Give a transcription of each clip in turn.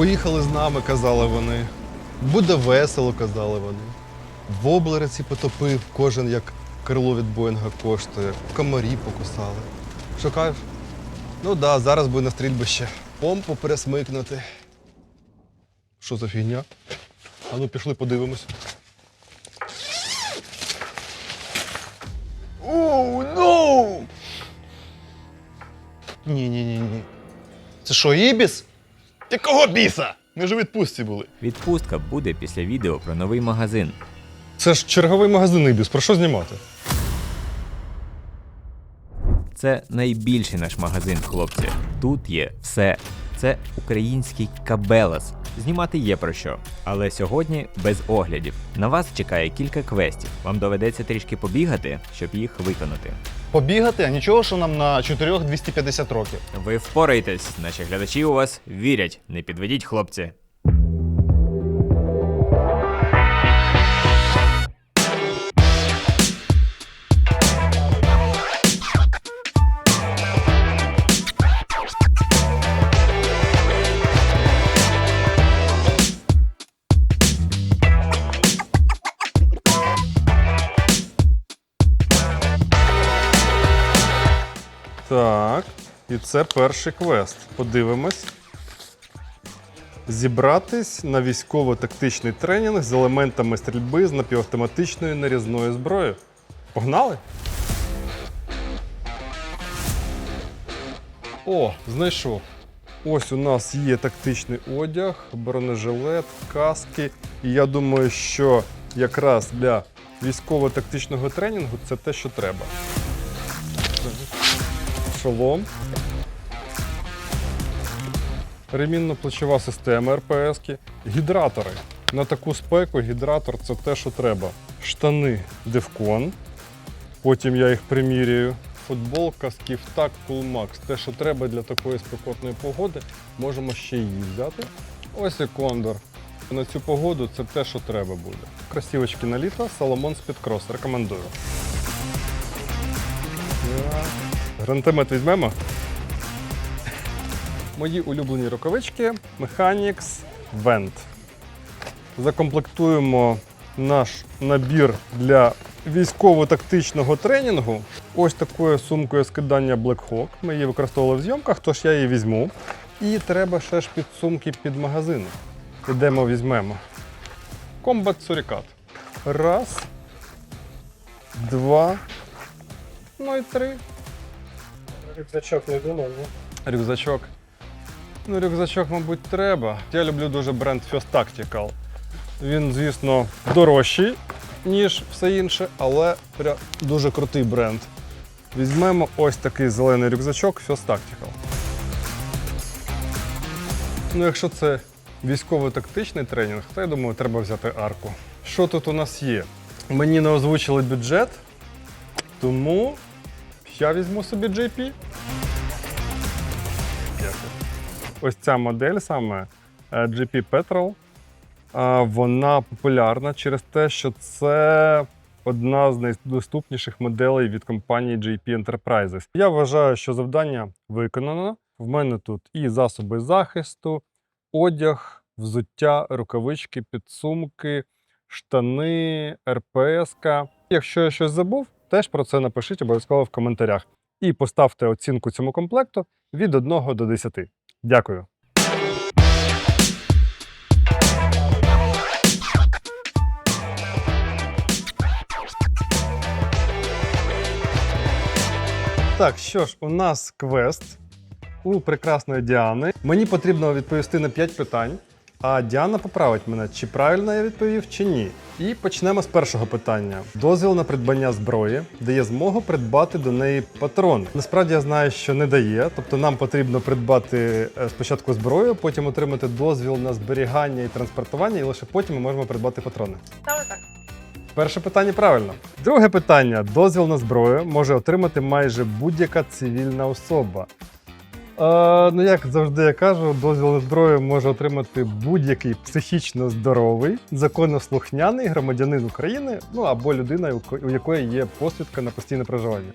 Поїхали з нами, казали вони. Буде весело, казали вони. Воблери ці потопив, кожен як крило від Боїнга коштує. Комарі покусали. Кажеш? Ну да, зараз буде на стрільбище. Помпу пересмикнути. Що за фігня? А ну пішли подивимось. Оу, ну! Ні-ні-ні-ні. Це що, Ібіс? Якого біса? Ми ж у відпустці були. Відпустка буде після відео про новий магазин. Це ж черговий магазин Ібіс. Про що знімати? Це найбільший наш магазин, хлопці. Тут є все. Це український кабелас. Знімати є про що. Але сьогодні без оглядів. На вас чекає кілька квестів. Вам доведеться трішки побігати, щоб їх виконати. Побігати, а нічого, що нам на 4 250 років. Ви впораєтесь, наші глядачі у вас вірять. Не підведіть, хлопці. Так, і це перший квест. Подивимось. Зібратись на військово-тактичний тренінг з елементами стрільби з напівавтоматичною нарізною зброєю. Погнали? О, знайшов. Ось у нас є тактичний одяг, бронежилет, каски. І я думаю, що якраз для військово-тактичного тренінгу це те, що треба. Шолом. Ремінно-плечова система РПС. Гідратори. На таку спеку гідратор це те, що треба. Штани Девкон. Потім я їх примірюю. Футболка, скіфтак, Кулмакс. Те, що треба для такої спекотної погоди, можемо ще її взяти. Ось і кондор. На цю погоду це те, що треба буде. Кросівочки на літо, Соломон Speedcross. Рекомендую. Гранатомет візьмемо. Мої улюблені рукавички Mechanics Vent. Закомплектуємо наш набір для військово-тактичного тренінгу. Ось такою сумкою скидання Black Hawk. Ми її використовували в зйомках, тож я її візьму. І треба ще ж підсумки під магазини. Ідемо візьмемо. Combat Suricat. Раз. Два. Ну і три. Рюкзачок не думав, ні? Рюкзачок. Ну, рюкзачок, мабуть, треба. Я люблю дуже бренд First Tactical. Він, звісно, дорожчий, ніж все інше, але дуже крутий бренд. Візьмемо ось такий зелений рюкзачок First Tactical. Ну, якщо це військово-тактичний тренінг, то я думаю, треба взяти арку. Що тут у нас є? Мені не озвучили бюджет, тому я візьму собі JP. Ось ця модель саме е, GP Petrol. е, Вона популярна через те, що це одна з найдоступніших моделей від компанії JP Enterprises. Я вважаю, що завдання виконано. В мене тут і засоби захисту, одяг, взуття, рукавички, підсумки, штани, РПС. Якщо я щось забув, теж про це напишіть обов'язково в коментарях. І поставте оцінку цьому комплекту від 1 до 10. Дякую. Так, що ж, у нас квест у прекрасної Діани. Мені потрібно відповісти на 5 питань. А Діана поправить мене, чи правильно я відповів, чи ні. І почнемо з першого питання: дозвіл на придбання зброї дає змогу придбати до неї патрони. Насправді я знаю, що не дає. Тобто нам потрібно придбати е, спочатку зброю, потім отримати дозвіл на зберігання і транспортування, і лише потім ми можемо придбати патрони. Саме так. Перше питання правильно. Друге питання: дозвіл на зброю може отримати майже будь-яка цивільна особа. Е, ну, як завжди я кажу, дозвіл на зброю може отримати будь-який психічно здоровий, законослухняний громадянин України, ну або людина, у якої є посвідка на постійне проживання.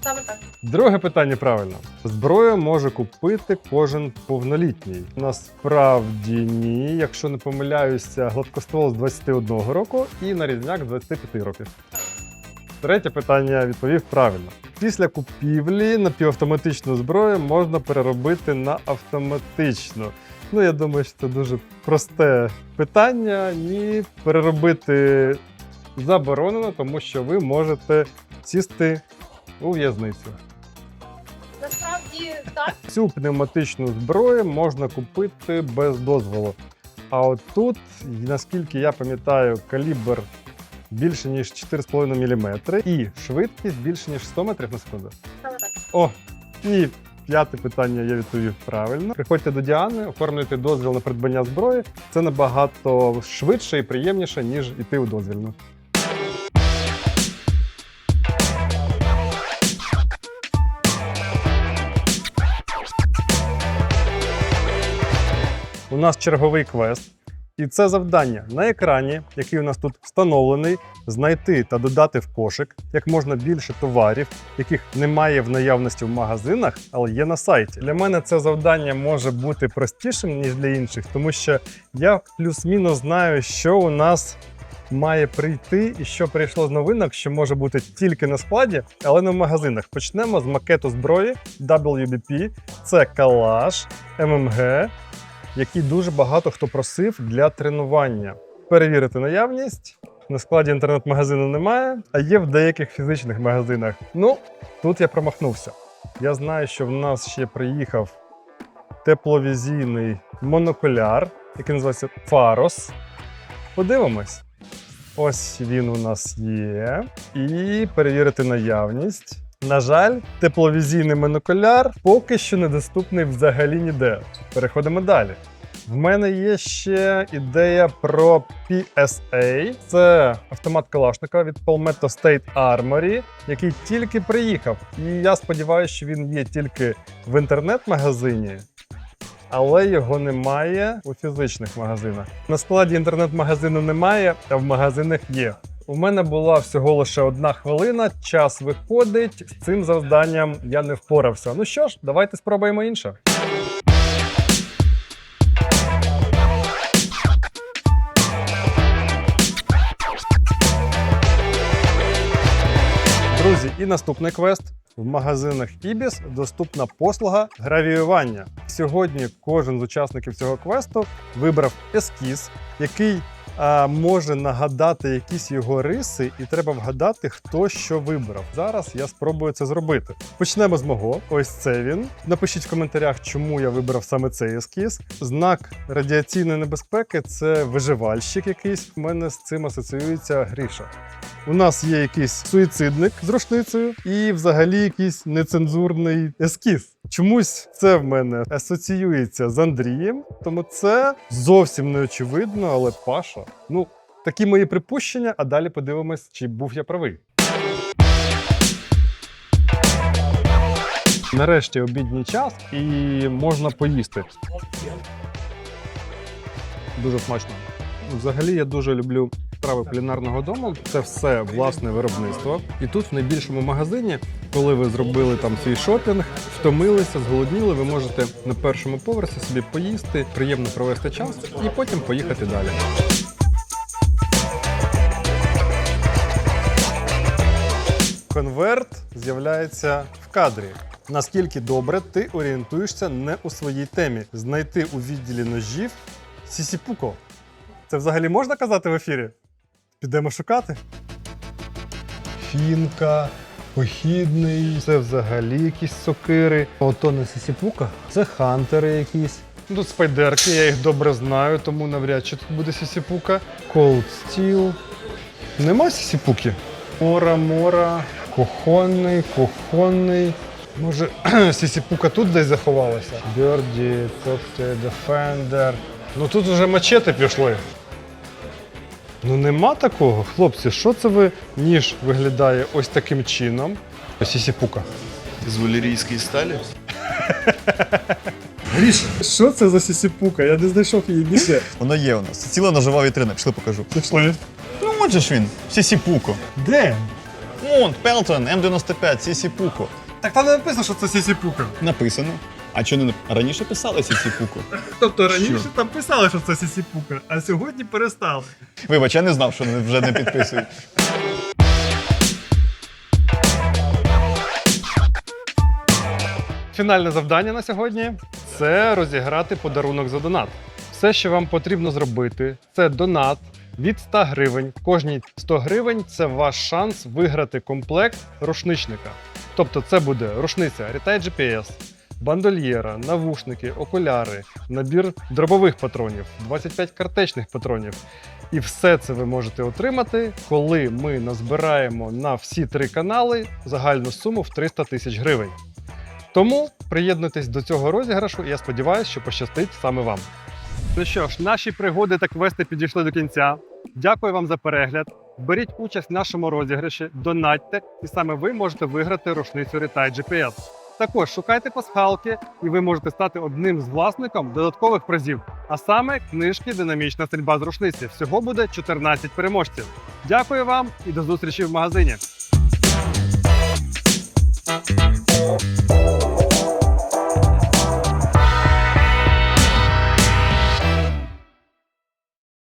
Саме так. Друге питання правильно. Зброю може купити кожен повнолітній. Насправді ні, якщо не помиляюся, гладкоствол з 21 року і нарізняк з 25 років. Третє питання відповів правильно. Після купівлі напівавтоматичну зброю можна переробити на автоматичну. Ну, я думаю, що це дуже просте питання. Ні, переробити заборонено, тому що ви можете сісти у в'язницю. Насправді так. Цю пневматичну зброю можна купити без дозволу. А от тут, наскільки я пам'ятаю, калібр більше ніж 4,5 мм і швидкість більше ніж 100 метрів на секунду. О, і п'яте питання я відповів правильно. Приходьте до Діани, оформлюйте дозвіл на придбання зброї. Це набагато швидше і приємніше, ніж іти у дозвільну. У нас черговий квест. І це завдання на екрані, який у нас тут встановлений, знайти та додати в кошик як можна більше товарів, яких немає в наявності в магазинах, але є на сайті. Для мене це завдання може бути простішим ніж для інших, тому що я плюс-мінус знаю, що у нас має прийти і що прийшло з новинок, що може бути тільки на складі, але не в магазинах. Почнемо з макету зброї WBP. Це калаш, ММГ, який дуже багато хто просив для тренування. Перевірити наявність. На складі інтернет-магазину немає, а є в деяких фізичних магазинах. Ну, тут я промахнувся. Я знаю, що в нас ще приїхав тепловізійний монокуляр, який називається Фарос. Подивимось. Ось він у нас є. І перевірити наявність. На жаль, тепловізійний монокуляр поки що недоступний взагалі ніде. Переходимо далі. В мене є ще ідея про PSA. Це автомат Калашникова від Palmetto State Armory, який тільки приїхав. І я сподіваюся, що він є тільки в інтернет-магазині, але його немає у фізичних магазинах. На складі інтернет-магазину немає, а в магазинах є. У мене була всього лише одна хвилина, час виходить. З цим завданням я не впорався. Ну що ж, давайте спробуємо інше. Друзі, і наступний квест. В магазинах Ibis доступна послуга гравіювання. Сьогодні кожен з учасників цього квесту вибрав ескіз, який а, може нагадати якісь його риси, і треба вгадати, хто що вибрав. Зараз я спробую це зробити. Почнемо з мого. Ось це він. Напишіть в коментарях, чому я вибрав саме цей ескіз. Знак радіаційної небезпеки це виживальщик якийсь. У мене з цим асоціюється Гріша. У нас є якийсь суїцидник з рушницею і взагалі якийсь нецензурний ескіз. Чомусь це в мене асоціюється з Андрієм, тому це зовсім не очевидно, але Паша. Ну, такі мої припущення, а далі подивимось, чи був я правий. Нарешті обідній час і можна поїсти. Дуже смачно. Взагалі я дуже люблю страви кулінарного дому. Це все власне виробництво. І тут в найбільшому магазині, коли ви зробили там свій шопінг, втомилися, зголодніли, ви можете на першому поверсі собі поїсти, приємно провести час і потім поїхати далі. Конверт з'являється в кадрі. Наскільки добре ти орієнтуєшся не у своїй темі? Знайти у відділі ножів Сісіпуко. Це взагалі можна казати в ефірі? Підемо шукати. Фінка, похідний, це взагалі якісь сокири. Ото не сісіпука, це хантери якісь. Тут спайдерки, я їх добре знаю, тому навряд чи тут буде сісіпука. Cold Steel. Нема сісіпуки? Мора, мора, кухонний, кухонний. Може, сісіпука тут десь заховалася? Бірді, тобто Defender. Ну тут вже мачети пішли. Ну нема такого, хлопці, що це ви ніж виглядає ось таким чином? Сісіпука. З валерійської сталі? Гріш, що це за сісіпука? Я не знайшов її ніде. Воно є у нас. Ціла ножова вітрина. Пішли покажу. Пішли. Ну, от же ж він, Сісіпуко. Де? Вон, Пелтон, М95, Сісіпуко. Так там не написано, що це сісіпука. Написано. А що не раніше писалося ці пуку? Тобто раніше там писали, що це сісіпука, а сьогодні перестали. Вибач, я не знав, що вже не підписують. Фінальне завдання на сьогодні це розіграти подарунок за донат. Все, що вам потрібно зробити, це донат від 100 гривень. Кожні 100 гривень це ваш шанс виграти комплект рушничника. Тобто, це буде рушниця Retai GPS, бандольєра, навушники, окуляри, набір дробових патронів, 25 картечних патронів. І все це ви можете отримати, коли ми назбираємо на всі три канали загальну суму в 300 тисяч гривень. Тому приєднуйтесь до цього розіграшу, і я сподіваюся, що пощастить саме вам. Ну що ж, наші пригоди та квести підійшли до кінця. Дякую вам за перегляд. Беріть участь в нашому розіграші, донатьте, і саме ви можете виграти рушницю Retai GPS. Також шукайте пасхалки, і ви можете стати одним з власником додаткових призів. А саме книжки Динамічна стрільба з рушниці. Всього буде 14 переможців. Дякую вам і до зустрічі в магазині.